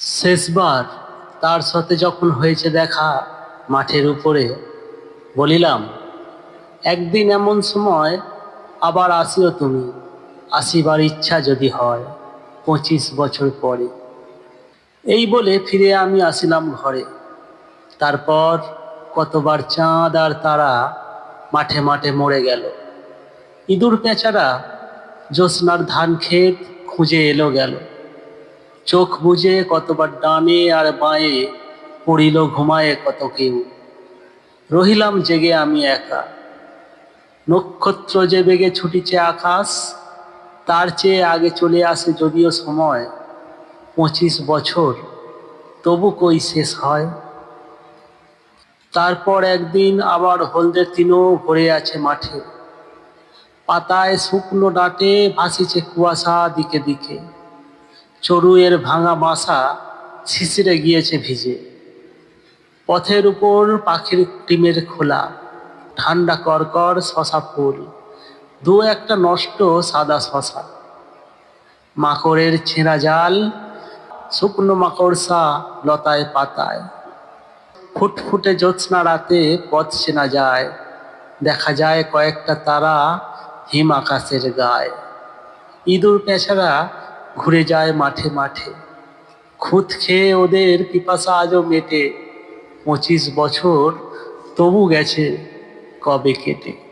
শেষবার তার সাথে যখন হয়েছে দেখা মাঠের উপরে, বলিলাম, একদিন এমন সময় আবার আসিও তুমি, আসিবার ইচ্ছা যদি হয় পঁচিশ বছর পরে। এই বলে ফিরে আমি আসিলাম ঘরে। তারপর কতবার চাঁদ আর তারা মাঠে মাঠে মরে গেল। ইঁদুর পেঁচারা জ্যোৎস্নার ধান ক্ষেত খুঁজে এলো গেল। চোখ বুজে কতবার ডানে আর বাঁয়ে পড়িল ঘুমায়ে কত কেউ। রহিলাম জেগে আমি একা। নক্ষত্র যে বেগে ছুটিছে আকাশ, তার চেয়ে আগে চলে আসে যদিও সময়, পঁচিশ বছর, তবু কই শেষ হয়? তারপর একদিন আবার হলদের তিনও ভরে আছে মাঠে। পাতায় শুকনো ডাঁটে ভাসিছে কুয়াশা দিকে দিকে। চড়ুইয়ের ভাঙা বাসা শিশিরে গিয়েছে ভিজে। পথের উপর পাখির ডিমের খোলা, ঠান্ডা করকর শশা ফুল, দু একটা নষ্ট সাদা শশা। মাকড়ের ছেঁড়া জাল, শুকনো মাকড়সা লতায় পাতায়। ফুটফুটে জ্যোৎস্না রাতে পথ চেনা যায়, দেখা যায় কয়েকটা তারা হিম আকাশের গায়ে। ইঁদুর পেঁচারা ঘুরে যায় মাঠে মাঠে। খুঁত খেয়ে ওদের পিপাসা আজও মেটে। পঁচিশ বছর তবু গেছে কবে কেটে।